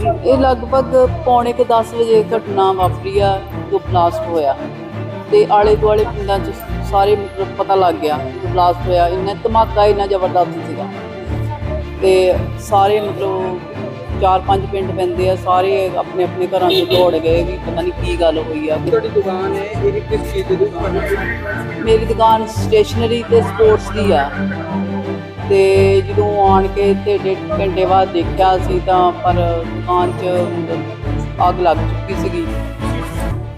ਇਹ ਲਗਭਗ ਪੌਣੇ ਕੁ 10 ਵਜੇ ਘਟਨਾ ਵਾਪਰੀ ਆ ਜੋ ਬਲਾਸਟ ਹੋਇਆ। ਤੇ ਆਲੇ ਦੁਆਲੇ ਪਿੰਡਾਂ 'ਚ ਸਾਰੇ ਮਤਲਬ ਪਤਾ ਲੱਗ ਗਿਆ ਕਿ ਬਲਾਸਟ ਹੋਇਆ। ਇੰਨਾ ਧਮਾਕਾ ਇੰਨਾ ਜ਼ਬਰਦਸਤ ਸੀਗਾ। ਤੇ ਸਾਰੇ ਮਤਲਬ ਚਾਰ ਪੰਜ ਪਿੰਡ ਪੈਂਦੇ ਆ ਸਾਰੇ ਆਪਣੇ ਆਪਣੇ ਘਰਾਂ 'ਚ ਦੌੜ ਗਏ ਵੀ ਪਤਾ ਨਹੀਂ ਕੀ ਗੱਲ ਹੋਈ ਆ। ਤੁਹਾਡੀ ਦੁਕਾਨ ਹੈ ਇਹ ਕਿਸ ਚੀਜ਼ ਦੀ ਦੁਕਾਨ ਹੈ? ਮੇਰੀ ਦੁਕਾਨ ਸਟੇਸ਼ਨਰੀ ਤੇ ਸਪੋਰਟਸ ਦੀ ਆ। ਤੇ ਜਦੋਂ ਆਣ ਕੇ ਤੇ ਡੇਢ ਘੰਟੇ ਬਾਅਦ ਦੇਖਿਆ ਸੀ ਤਾਂ ਪਰ ਦੁਕਾਨ 'ਚ ਅੱਗ ਲੱਗ ਚੁੱਕੀ ਸੀਗੀ।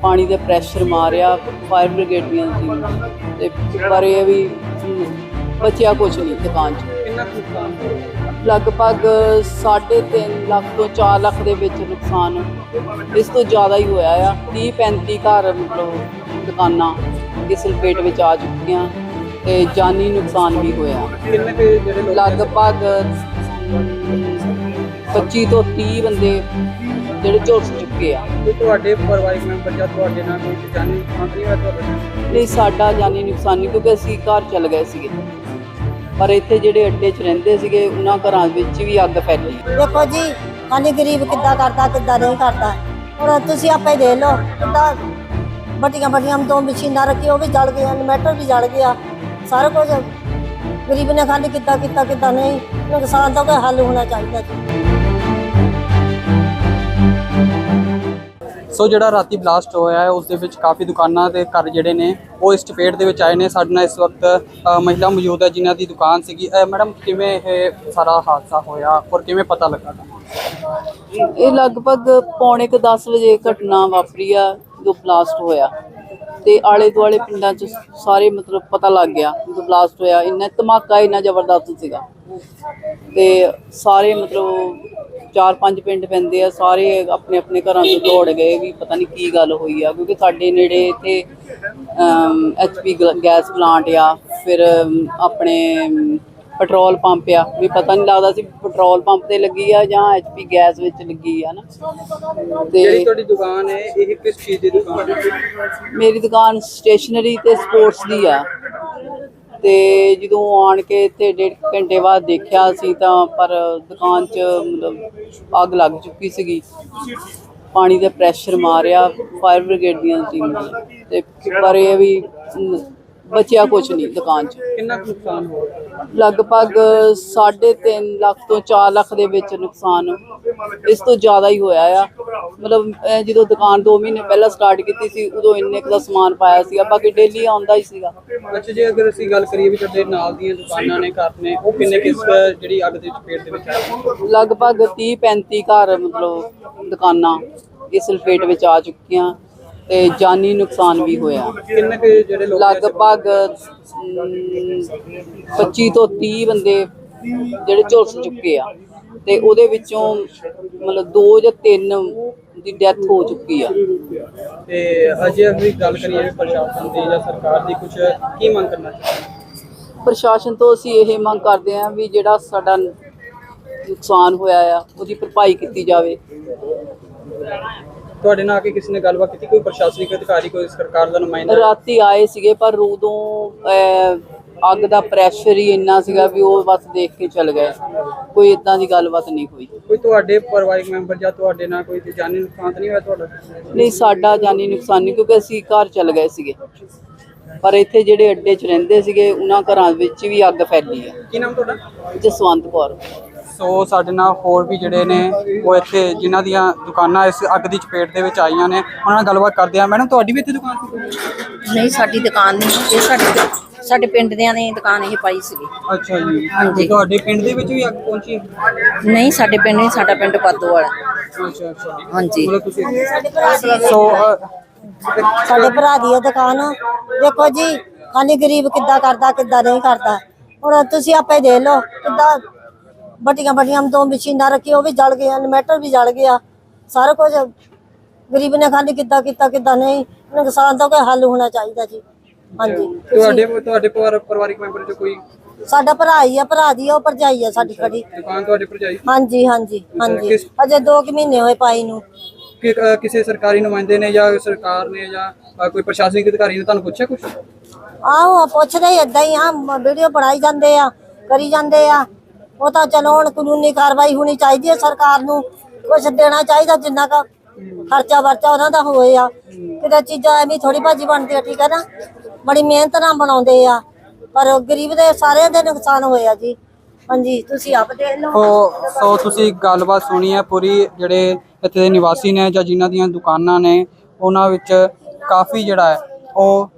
ਪਾਣੀ ਦਾ ਪ੍ਰੈਸ਼ਰ ਮਾਰਿਆ ਫਾਇਰ ਬ੍ਰਿਗੇਡ ਦੀਆਂ ਟੀਮ ਤੇ ਪਰ ਇਹ ਵੀ ਬਚਿਆ ਕੁਝ ਨਹੀਂ ਦੁਕਾਨ 'ਚ। ਕਿੰਨਾ ਨੁਕਸਾਨ ਲਗਭਗ 3.5 ਲੱਖ ਤੋਂ 4 ਲੱਖ ਦੇ ਵਿੱਚ ਨੁਕਸਾਨ ਇਸ ਤੋਂ ਜ਼ਿਆਦਾ ਹੀ ਹੋਇਆ ਆ। 30 35 ਘਰ ਮਤਲਬ ਦੁਕਾਨਾਂ ਇਸ ਲਪੇਟ ਵਿੱਚ ਆ ਚੁੱਕੀਆਂ। ਤੇ ਜਾਨੀ ਨੁਕਸਾਨ ਵੀ ਹੋਇਆ। ਕਿੰਨੇ ਕੁ ਜਿਹੜੇ ਲਗਭਗ ਅਮ, 25 ਤੋਂ 30 ਬੰਦੇ ਜਿਹੜੇ ਝੁਲਸ ਚੁੱਕੇ ਆ। ਕੋਈ ਤੁਹਾਡੇ ਪਰਿਵਾਰਿਕ ਮੈਂਬਰ ਜਾਂ ਤੁਹਾਡੇ ਨਾਲ ਕੋਈ ਜਾਨੀ ਨੁਕਸਾਨ ਨਹੀਂ ਹੋਇਆ ਤੁਹਾਡੇ ਨਹੀਂ ਸਾਡਾ ਜਾਨੀ ਨੁਕਸਾਨ ਨਹੀਂ ਕਿਉਂਕਿ ਅਸੀਂ ਘਰ ਚਲ ਗਏ ਸੀਗੇ। ਪਰ ਇੱਥੇ ਜਿਹੜੇ ਅੱਡੇ 'ਚ ਰਹਿੰਦੇ ਸੀਗੇ ਉਹਨਾਂ ਘਰਾਂ ਵਿੱਚ ਵੀ ਅੱਗ ਫੈਲੀ। ਦੇਖੋ ਜੀ ਖਾਲੀ ਗਰੀਬ ਕਿੱਦਾਂ ਕਰਦਾ ਕਿੱਦਾਂ ਨਹੀਂ ਕਰਦਾ। ਹੁਣ ਤੁਸੀਂ ਆਪੇ ਦੇ ਲਓ ਕਿੱਦਾਂ ਵੱਡੀਆਂ ਵੱਡੀਆਂ ਦੋ ਮਸ਼ੀਨਾਂ ਰੱਖੀ ਉਹ ਵੀ ਜਲ ਗਈਆਂ ਇਨਵਰਟਰ ਵੀ ਜਲ ਗਿਆ। ਸਾਰਾ ਕੁਝ। ਗਰੀਬ ਨੇ ਖਾਲੀ ਕਿੱਦਾਂ ਕੀਤਾ ਕਿੱਦਾਂ ਨਹੀਂ। ਨੁਕਸਾਨ ਦਾ ਕੋਈ ਹੱਲ ਹੋਣਾ ਚਾਹੀਦਾ ਜੀ। ਸੋ ਜਿਹੜਾ ਰਾਤੀ ਬਲਾਸਟ ਹੋਇਆ ਹੈ ਉਸ ਦੇ ਵਿੱਚ ਕਾਫੀ ਦੁਕਾਨਾਂ ਤੇ ਘਰ ਜਿਹੜੇ ਨੇ ਉਹ ਇਸ ਚਪੇਟ ਦੇ ਵਿੱਚ ਆਏ ਨੇ। ਸਾਡੇ ਨਾਲ ਇਸ ਵਕਤ ਅ, ਮਹਿਲਾ ਮੌਜੂਦ ਹੈ ਜਿਨ੍ਹਾਂ ਦੀ ਦੁਕਾਨ ਸੀਗੀ। ਅ, ਮੈਡਮ ਕਿਵੇਂ ਇਹ ਸਾਰਾ ਹਾਦਸਾ ਹੋਇਆ ਔਰ ਕਿਵੇਂ ਪਤਾ ਲੱਗਾ? ਇਹ ਲਗਭਗ ਪੌਣੇ ਕੁ 10 ਵਜੇ ਘਟਨਾ ਵਾਪਰੀ ਆ ਜੋ ਬਲਾਸਟ ਹੋਇਆ। ਤੇ ਆਲੇ ਦੁਆਲੇ ਪਿੰਡਾਂ 'ਚ ਸਾਰੇ ਮਤਲਬ ਪਤਾ ਲੱਗ ਗਿਆ ਜਦੋਂ ਬਲਾਸਟ ਹੋਇਆ, ਇੰਨਾ ਧਮਾਕਾ, ਇੰਨਾ ਜ਼ਬਰਦਸਤ ਸੀਗਾ। ਤੇ ਸਾਰੇ ਮਤਲਬ ਚਾਰ ਪੰਜ ਪਿੰਡ ਪੈਂਦੇ ਆ, ਸਾਰੇ ਆਪਣੇ ਆਪਣੇ ਘਰਾਂ ਤੋਂ ਦੌੜ ਗਏ ਵੀ ਪਤਾ ਨਹੀਂ ਕੀ ਗੱਲ ਹੋਈ ਆ, ਕਿਉਂਕਿ ਸਾਡੇ ਨੇੜੇ ਇੱਥੇ ਐਚਪੀ ਗੈਸ ਪਲਾਂਟ ਆ, ਫਿਰ ਆਪਣੇ ਪੈਟਰੋਲ ਪੰਪ ਆ ਵੀ ਪਤਾ ਨਹੀਂ ਲੱਗਦਾ ਸੀ ਪੈਟਰੋਲ ਪੰਪ ਤੇ ਲੱਗੀ ਆ ਜਾਂ ਐਚਪੀ ਗੈਸ ਵਿੱਚ ਲੱਗੀ ਆ ਨਾ। ਜਿਹੜੀ ਤੁਹਾਡੀ ਦੁਕਾਨ ਹੈ ਇਹ ਕਿਸ ਚੀਜ਼ ਦੀ ਦੁਕਾਨ ਹੈ? ਮੇਰੀ ਦੁਕਾਨ ਸਟੇਸ਼ਨਰੀ ਤੇ ਸਪੋਰਟਸ ਦੀ ਆ। ਤੇ ਜਦੋਂ ਆਣ ਕੇ ਤੇ ਡੇਢ ਘੰਟੇ ਬਾਅਦ ਦੇਖਿਆ ਸੀ ਤਾਂ ਪਰ ਦੁਕਾਨ 'ਚ ਮਤਲਬ ਅੱਗ ਲੱਗ ਚੁੱਕੀ ਸੀਗੀ। ਪਾਣੀ ਦਾ ਪ੍ਰੈਸ਼ਰ ਮਾਰਿਆ ਫਾਇਰ ਬ੍ਰਿਗੇਡ ਦੀਆਂ ਟੀਮ ਤੇ ਪਰ ਇਹ ਵੀ ਬਚਿਆ ਕੁਝ ਨਹੀਂ ਦੁਕਾਨ 'ਚ। ਕਿੰਨਾ ਕੁ ਨੁਕਸਾਨ ਹੋਇਆ ਲਗਭਗ 3.5 ਲੱਖ ਤੋਂ 4 ਲੱਖ ਦੇ ਵਿੱਚ ਨੁਕਸਾਨ ਇਸ ਤੋਂ ਜ਼ਿਆਦਾ ਹੀ ਹੋਇਆ ਆ। ਮਤਲਬ ਜਦੋਂ ਦੁਕਾਨ 2 ਮਹੀਨੇ ਪਹਿਲਾਂ ਸਟਾਰਟ ਕੀਤੀ ਸੀ ਉਦੋਂ ਇੰਨੇ ਕੁ ਦਾ ਸਮਾਨ ਪਾਇਆ ਸੀਗਾ ਬਾਕੀ ਡੇਲੀ ਆਉਂਦਾ ਹੀ ਸੀਗਾ। ਅੱਛਾ ਜੇ ਅਗਰ ਅਸੀਂ ਗੱਲ ਕਰੀਏ ਵੀ ਤੁਹਾਡੇ ਨਾਲ ਦੀਆਂ ਦੁਕਾਨਾਂ ਨੇ ਘਰ ਨੇ ਉਹ ਕਿੰਨੇ ਕਿਸ ਜਿਹੜੀ ਅੱਗ ਦੇ ਚਪੇਟ ਦੇ ਵਿੱਚ ਆਏ ਲਗਭਗ 30 35 ਘਰ ਮਤਲਬ ਦੁਕਾਨਾਂ ਇਸ ਲਪੇਟ ਵਿੱਚ ਆ ਚੁੱਕੀਆਂ। ਤੇ ਜਾਨੀ ਨੁਕਸਾਨ ਵੀ ਹੋਇਆ। ਕਿੰਨੇ ਕੁ ਜਿਹੜੇ ਲੋਕ ਲਗਭਗ ਅਮ, 25 ਤੋਂ 30 ਬੰਦੇ ਜਿਹੜੇ ਝੁਲਸ ਚੁੱਕੇ ਆ। ਤੇ ਉਹਦੇ ਵਿੱਚੋਂ ਮਤਲਬ 2 ਜਾਂ 3 ਦੀ ਡੈਥ ਹੋ ਚੁੱਕੀ ਆ। ਤੇ ਅਜੇ ਅਸੀਂ ਗੱਲ ਕਰੀਏ ਵੀ ਪ੍ਰਸ਼ਾਸਨ ਦੀ ਜਾਂ ਸਰਕਾਰ ਦੀ ਕੁਝ ਕੀ ਮੰਗ ਕਰਨਾ ਚਾਹੀਦਾ ਪ੍ਰਸ਼ਾਸਨ ਤੋਂ ਅਸੀਂ ਇਹ ਮੰਗ ਕਰਦੇ ਹਾਂ ਵੀ ਜਿਹੜਾ ਸਾਡਾ ਨੁਕਸਾਨ ਹੋਇਆ ਆ ਉਹਦੀ ਭਰਪਾਈ ਕੀਤੀ ਜਾਵੇ। ਤੁਹਾਡੇ ਨਾਲ ਆ ਕੇ ਕਿਸੇ ਨੇ ਗੱਲਬਾਤ ਕੀਤੀ? ਕੋਈ ਪ੍ਰਸ਼ਾਸਨਿਕ ਅਧਿਕਾਰੀ ਕੋਈ ਸਰਕਾਰ ਦਾ ਨੁਮਾਇੰਦਾ? ਰਾਤੀ ਆਏ ਸੀਗੇ ਪਰ ਉਦੋਂ ਅਹ, ਅੱਗ ਦਾ ਪ੍ਰੈਸ਼ਰ ਹੀ ਇੰਨਾ ਸੀਗਾ ਵੀ ਉਹ ਬਸ ਦੇਖ ਕੇ ਚਲ ਗਏ। ਕੋਈ ਇਦਾਂ ਦੀ ਗੱਲਬਾਤ ਨਹੀਂ ਹੋਈ। ਕੋਈ ਤੁਹਾਡੇ ਪਰਿਵਾਰਿਕ ਮੈਂਬਰ ਜਾਂ ਤੁਹਾਡੇ ਨਾਲ ਕੋਈ ਜਾਨੀ ਨੁਕਸਾਨ ਤਾਂ ਨਹੀਂ ਹੋਇਆ ਤੁਹਾਡਾ? ਨਹੀਂ ਸਾਡਾ ਜਾਨੀ ਨੁਕਸਾਨ ਨਹੀਂ ਕਿਉਂਕਿ ਅਸੀਂ ਘਰ ਚਲ ਗਏ ਸੀਗੇ। ਪਰ ਇੱਥੇ ਜਿਹੜੇ ਅੱਡੇ 'ਚ ਰਹਿੰਦੇ ਸੀਗੇ ਉਹਨਾਂ ਘਰਾਂ ਵਿੱਚ ਵੀ ਅੱਗ ਫੈਲੀ ਆ ਕੀ ਨਾਮ ਤੁਹਾਡਾ? ਜਸਵੰਤ ਕੌਰ। ਸੋ ਸਾਡੇ ਨਾਲ ਹੋਰ ਵੀ ਜਿਹੜੇ ਨੇ ਉਹ ਇੱਥੇ ਜਿਨ੍ਹਾਂ ਦੀਆਂ ਦੁਕਾਨਾਂ ਇਸ ਅੱਗ ਦੀ ਚਪੇਟ ਦੇ ਵਿੱਚ ਆਈਆਂ ਨੇ ਉਹਨਾਂ ਨਾਲ ਗੱਲਬਾਤ ਕਰਦੇ ਆ ਮੈਡਮ ਤੁਹਾਡੀ ਵੀ ਇੱਥੇ ਦੁਕਾਨ ਸੀ? ਨਹੀਂ ਸਾਡੀ ਦੁਕਾਨ ਨਹੀਂ ਇਹ ਸਾਡੇ ਸਾਡੇ ਪਿੰਡ ਦਿਆਂ ਨੇ ਦੁਕਾਨ ਇਹ ਪਾਈ ਸੀਗੀ। ਅੱਛਾ ਜੀ। ਹਾਂਜੀ। ਤੁਹਾਡੇ ਪਿੰਡ ਦੇ ਵਿੱਚ ਵੀ ਅੱਗ ਪਹੁੰਚੀ? ਨਹੀਂ ਸਾਡੇ ਪਿੰਡ ਨਹੀਂ ਸਾਡਾ ਪਿੰਡ ਪਾਦੋ ਵਾਲਾ। ਅੱਛਾ ਅੱਛਾ। ਹਾਂਜੀ। ਮਤਲਬ ਤੁਸੀਂ ਸੋ ਅ, ਸਾਡੇ ਭਰਾ ਦੀ ਇਹ ਦੁਕਾਨ ਆ। ਦੇਖੋ ਜੀ ਖਾਲੀ ਗਰੀਬ ਕਿੱਦਾਂ ਕਰਦਾ ਕਿੱਦਾਂ ਨਹੀਂ ਕਰਦਾ। ਹੁਣ ਤੁਸੀਂ ਆਪੇ ਦੇ ਲਓ ਕਿੱਦਾਂ ਵੱਡੀਆਂ ਵੱਡੀਆਂ ਦੋ ਮਸ਼ੀਨਾਂ ਰੱਖੀ ਉਹ ਵੀ ਜਲ ਗਈਆਂ ਇਨਵਰਟਰ ਵੀ ਜਲ ਗਿਆ ਸਾਰਾ ਕੁਝ ਗਰੀਬ ਨੇ ਖਾਲੀ ਕਿੱਦਾਂ ਕੀਤਾ ਕਿੱਦਾਂ ਨਹੀਂ ਨੁਕਸਾਨ ਦਾ ਕੋਈ ਹੱਲ ਹੋਣਾ ਚਾਹੀਦਾ ਜੀ। ਹਾਂਜੀ ਤੁਹਾਡੇ ਤੁਹਾਡੇ ਪਰਿਵਾਰ- ਪਰਿਵਾਰਿਕ ਮੈਂਬਰ ਚ ਕੋਈ ਸਾਡਾ ਭਰਾ ਹੀ ਆ ਭਰਾ ਦੀ ਆ, ਉਹ ਭਰਜਾਈ ਆ ਸਾਡੀ ਖੜੀ। ਦੁਕਾਨ ਤੁਹਾਡੇ ਭਰਜਾਈ ਹਾਂਜੀ ਹਾਂਜੀ ਹਾਂਜੀ। ਕਿਸ- ਅਜੇ 2 ਮਹੀਨੇ ਹੋਏ ਪਾਈ ਨੂੰ। ਕਿ ਅ, ਕਿਸੇ ਸਰਕਾਰੀ ਨੁਮਾਇੰਦੇ ਨੇ ਜਾਂ ਸਰਕਾਰ ਨੇ ਜਾਂ ਅ, ਕੋਈ ਪ੍ਰਸ਼ਾਸਨਿਕ ਅਧਿਕਾਰੀ ਨੇ ਤੁਹਾਨੂੰ ਪੁੱਛਿਆ ਕੁਝ ਆਹੋ ਪੁੱਛਦੇ ਏਦਾਂ ਹੀ ਆ ਵੀਡੀਓ ਬਣਾਈ ਜਾਂਦੇ ਆ ਕਰੀ ਜਾਂਦੇ ਆ। ਉਹ ਤਾਂ ਚਲੋ ਹੁਣ ਕਾਨੂੰਨੀ ਕਾਰਵਾਈ ਹੋਣੀ ਚਾਹੀਦੀ ਹੈ, ਸਰਕਾਰ ਨੂੰ ਕੁਛ ਦੇਣਾ ਚਾਹੀਦਾ, ਜਿੰਨਾ ਕਾ ਖਰਚਾ ਵਰਚਾ ਉਹਨਾਂ ਦਾ ਹੋਏ ਆ। ਕਿਤੇ ਚੀਜ਼ਾਂ ਐਵੇਂ ਥੋੜੀ ਭਾਜੀ ਬਣਦੀ ਆ ਠੀਕ ਹੈ ਨਾ? ਬੜੀ ਮਿਹਨਤ ਨਾਲ ਬਣਾਉਂਦੇ ਆ, ਪਰ ਗਰੀਬ ਦੇ ਸਾਰਿਆਂ ਦੇ ਨੁਕਸਾਨ ਹੋਏ ਆ ਜੀ। ਹਾਂਜੀ, ਤੁਸੀਂ ਆਪ ਦੇਖ ਲਓ। ਸੋ ਸੋ ਤੁਸੀਂ ਗੱਲਬਾਤ ਸੁਣੀ ਹੈ ਪੂਰੀ, ਜਿਹੜੇ ਇੱਥੇ ਦੇ ਨਿਵਾਸੀ ਨੇ ਜਾਂ ਜਿਨ੍ਹਾਂ ਦੀਆਂ ਦੁਕਾਨਾਂ ਨੇ, ਉਹਨਾਂ ਵਿੱਚ ਕਾਫੀ ਜਿਹੜਾ ਹੈ, ਉਹ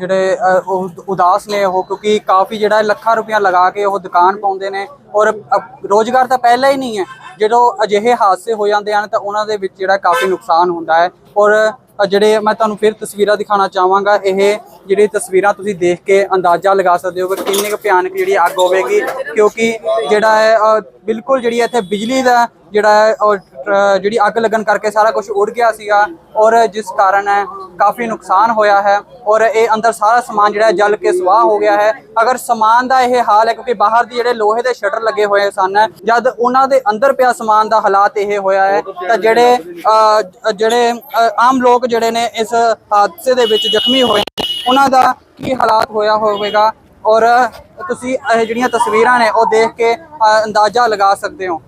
ਜਿਹੜੇ ਉਹ ਉਦਾਸ ਨੇ ਉਹ ਕਿਉਂਕਿ ਕਾਫੀ ਜਿਹੜਾ ਲੱਖਾਂ ਰੁਪਇਆ ਲਗਾ ਕੇ ਉਹ ਦੁਕਾਨ ਪਾਉਂਦੇ ਨੇ ਔਰ ਅ, ਰੋਜ਼ਗਾਰ ਤਾਂ ਪਹਿਲਾਂ ਹੀ ਨਹੀਂ ਹੈ। ਜਦੋਂ ਅਜਿਹੇ ਹਾਦਸੇ ਹੋ ਜਾਂਦੇ ਹਨ ਤਾਂ ਉਹਨਾਂ ਦੇ ਵਿੱਚ ਜਿਹੜਾ ਕਾਫੀ ਨੁਕਸਾਨ ਹੁੰਦਾ ਹੈ। ਔਰ ਜਿਹੜੇ ਮੈਂ ਤੁਹਾਨੂੰ ਫਿਰ ਤਸਵੀਰਾਂ ਦਿਖਾਉਣਾ ਚਾਹਾਂਗਾ ਇਹ ਜਿਹੜੀ ਤਸਵੀਰਾਂ ਤੁਸੀਂ ਦੇਖ ਕੇ ਅੰਦਾਜ਼ਾ ਲਗਾ ਸਕਦੇ ਹੋ ਕਿ ਕਿੰਨੀ ਕੁ ਭਿਆਨਕ ਜਿਹੜੀ ਅੱਗ ਹੋਵੇਗੀ। ਕਿਉਂਕਿ ਜਿਹੜਾ ਹੈ ਬਿਲਕੁਲ ਜਿਹੜੀ ਇੱਥੇ ਬਿਜਲੀ ਦਾ ਜਿਹੜਾ ਹੈ ਜਿਹੜੀ ਅੱਗ ਲੱਗਣ ਕਰਕੇ ਸਾਰਾ ਕੁਝ ਉੱਡ ਗਿਆ ਸੀਗਾ ਔਰ ਜਿਸ ਕਾਰਨ ਹੈ ਕਾਫੀ ਨੁਕਸਾਨ ਹੋਇਆ ਹੈ ਔਰ ਇਹ ਅੰਦਰ ਸਾਰਾ ਸਮਾਨ ਜਿਹੜਾ ਜਲ ਕੇ ਸਵਾਹ ਹੋ ਗਿਆ ਹੈ। ਅਗਰ ਸਮਾਨ ਦਾ ਇਹ ਹਾਲ ਹੈ, ਕਿਉਂਕਿ ਬਾਹਰ ਦੀ ਜਿਹੜੇ ਲੋਹੇ ਦੇ ਸ਼ਟਰ ਲੱਗੇ ਹੋਏ ਸਨ, ਜਦ ਉਹਨਾਂ ਦੇ ਅੰਦਰ ਪਿਆ ਸਮਾਨ ਦਾ ਹਾਲਾਤ ਇਹ ਹੋਇਆ ਹੈ, ਤਾਂ ਜਿਹੜੇ ਜਿਹੜੇ ਆਮ ਲੋਕ ਜਿਹੜੇ ਨੇ ਇਸ ਹਾਦਸੇ ਦੇ ਵਿੱਚ ਜ਼ਖਮੀ ਹੋਏ ਉਹਨਾਂ ਦਾ ਕੀ ਹਾਲਾਤ ਹੋਇਆ ਹੋਵੇਗਾ? ਔਰ ਤੁਸੀਂ ਇਹ ਜਿਹੜੀਆਂ ਤਸਵੀਰਾਂ ਨੇ, ਉਹ ਦੇਖ ਕੇ ਅੰਦਾਜ਼ਾ ਲਗਾ ਸਕਦੇ ਹੋ।